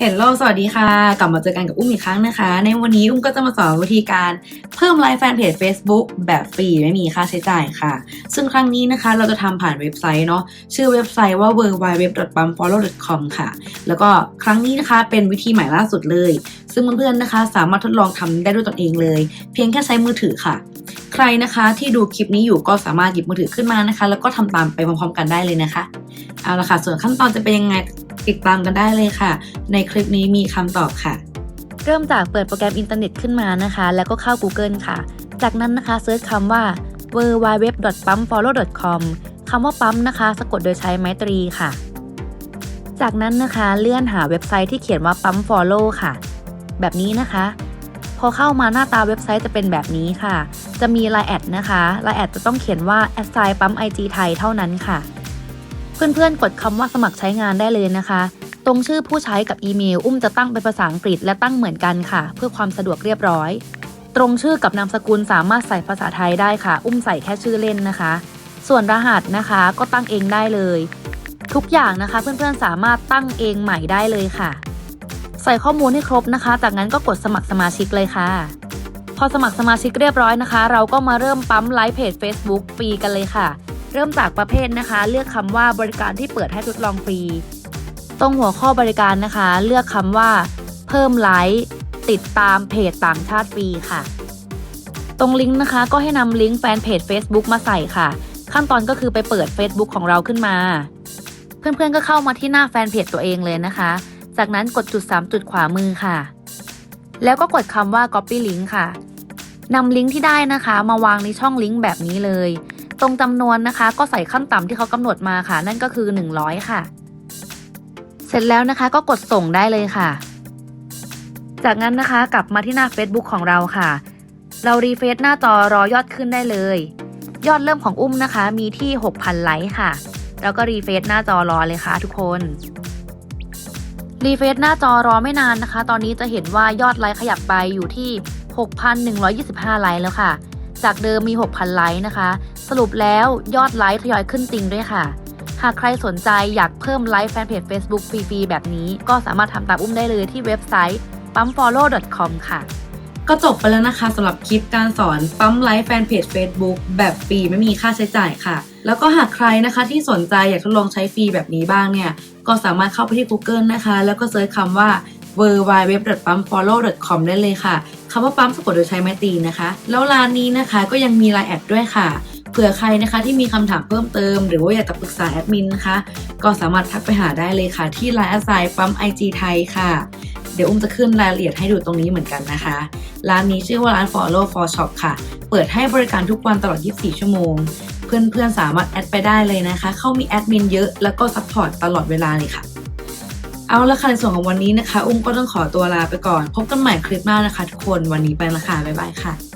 เฮลโลสวัสดีค่ะ กลับมาเจอกันกับอุ้มอีกครั้งนะคะ ในวันนี้อุ้มก็จะมาสอนวิธีการเพิ่มไลค์แฟนเพจ Facebook แบบฟรีไม่มีค่าใช้จ่ายค่ะ ซึ่งครั้งนี้นะคะเราจะทำผ่านเว็บไซต์เนาะชื่อเว็บไซต์ว่า www.bumfollow.com ค่ะ แล้วก็ครั้งนี้นะคะเป็นวิธีใหม่ล่าสุดเลย ซึ่งเพื่อนๆนะคะ สามารถทดลองทำได้ด้วยตนเองเลย เพียงแค่ใช้มือถือค่ะ ใครนะคะที่ดูคลิปนี้อยู่ก็สามารถหยิบมือถือขึ้นมานะคะ แล้วก็ทำตามไปพร้อมๆ กันได้เลยนะคะเอาละค่ะส่วนขั้นตอนจะเป็นยังไง ติดตามกันได้เลยค่ะ ในคลิปนี้มีคำตอบค่ะ เริ่มจากเปิดโปรแกรมอินเทอร์เน็ตขึ้นมานะคะ แล้วก็เข้า Google ค่ะ จากนั้นนะคะเซิร์ชคำว่า w w w p u m f o l l o w c o m คำว่าปั๊มนะคะ สะกดโดยใช้ไม้ตรีค่ะ จากนั้นนะคะเลื่อนหาเว็บไซต์ที่เขียนว่าปั๊ม follow ค่ะ แบบนี้นะคะ พอเข้ามาหน้าตาเว็บไซต์จะเป็นแบบนี้ค่ะ จะมี Line แอดนะคะ Line แอดจะต้องเขียนว่า assign ปั๊ม IG ไทยเท่านั้นค่ะ เพื่อนๆ กดคำว่าสมัครใช้งานได้เลยนะคะ ตรงชื่อผู้ใช้กับอีเมล อุ้มจะตั้งเป็นภาษาอังกฤษและตั้งเหมือนกันค่ะ เพื่อความสะดวกเรียบร้อย ตรงชื่อกับนามสกุลสามารถใส่ภาษาไทยได้ค่ะ อุ้มใส่แค่ชื่อเล่นนะคะ ส่วนรหัสนะคะก็ตั้งเองได้เลย ทุกอย่างนะคะเพื่อนๆ สามารถตั้งเองใหม่ได้เลยค่ะ ใส่ข้อมูลให้ครบนะคะ จากนั้นก็กดสมัครสมาชิกเลยค่ะ พอสมัครสมาชิกเรียบร้อยนะคะ เราก็มาเริ่มปั๊มไลฟ์เพจ Facebook ฟรีกันเลยค่ะ เริ่มจากประเภทนะคะ เลือกคำว่าบริการที่เปิดให้ทดลองฟรี ตรงหัวข้อบริการนะคะ เลือกคำว่า เพิ่มไลค์ติดตามเพจต่างชาติฟรีค่ะ ตรงลิงก์นะคะก็ให้นำลิงก์แฟนเพจ Facebook มาใส่ค่ะ ขั้นตอนก็คือไปเปิด Facebook ของเราขึ้นมา เพื่อนๆก็เข้ามาที่หน้าแฟนเพจตัวเองเลยนะคะ จากนั้นกดจุด 3 จุดขวามือค่ะ แล้วก็กดคำว่า copy link ค่ะนำลิงก์ที่ได้นะคะ มาวางในช่องลิงก์แบบนี้เลย ตรงจำนวนนะคะ ก็ใส่ขั้นต่ำที่เขากำหนดมาค่ะ นั่นก็คือ 100 ค่ะ เสร็จแล้วนะคะก็กดส่งได้เลยค่ะ จากนั้นนะคะกลับมาที่หน้า Facebook ของเราค่ะ เรารีเฟซหน้าจอรอยอดขึ้นได้เลย ยอดเริ่มของอุ้มนะคะ มีที่ 6,000 ไลค์ค่ะ แล้วก็รีเฟซหน้าจอรอเลยค่ะ ทุกคนรีเฟซหน้าจอรอไม่นานนะคะ ตอนนี้จะเห็นว่ายอดไลค์ขยับไปอยู่ที่ 6,125 ไลค์แล้วค่ะ จากเดิมมี 6,000 ไลค์นะคะ สรุปแล้วยอดไลค์ทยอยขึ้นจริงด้วยค่ะ หากใครสนใจอยากเพิ่มไลค์แฟนเพจ Facebook ฟรีๆ แบบนี้ก็สามารถทำตามอุ้มได้เลยที่เว็บไซต์ pumpfollow.com ค่ะ ก็จบไปแล้วนะคะสำหรับคลิปการสอนปั๊มไลฟ์แฟนเพจ Facebook แบบฟรีไม่มีค่าใช้จ่ายค่ะ แล้วก็หากใครนะคะที่สนใจอยากทดลองใช้ฟรีแบบนี้บ้างเนี่ย ก็สามารถเข้าไปที่ Google นะคะ แล้วก็เซิร์ชคำว่า www.pumpfollow.com ได้เลยค่ะ คำว่าปั๊มสะกดโดยใช้ไม้ตีนะคะ แล้วร้านนี้นะคะก็ยังมีไลน์แอดด้วยค่ะเผื่อใครนะคะที่มีคำถามเพิ่มเติม หรือว่าอยากจะปรึกษาแอดมินนะคะก็สามารถทักไปหาได้เลยค่ะ ที่ไลน์อดไซน์ปั๊ม IG ไทยค่ะ เดี๋ยวอุ้มจะขึ้นรายละเอียดให้ดูตรงนี้เหมือนกันนะคะ ร้านนี้ชื่อว่าร้าน Follow for Shop ค่ะ เปิดให้บริการทุกวันตลอด 24 ชั่วโมง เพื่อนๆสามารถแอดไปได้เลยนะคะ เขามีแอดมินเยอะแล้วก็ซัพพอร์ตตลอดเวลาเลยค่ะ เอาละค่ะในส่วนของวันนี้นะคะ อุ้มก็ต้องขอตัวลาไปก่อน พบกันใหม่คลิปหน้านะคะทุกคนวันนี้ไปละค่ะบ๊ายบายค่ะ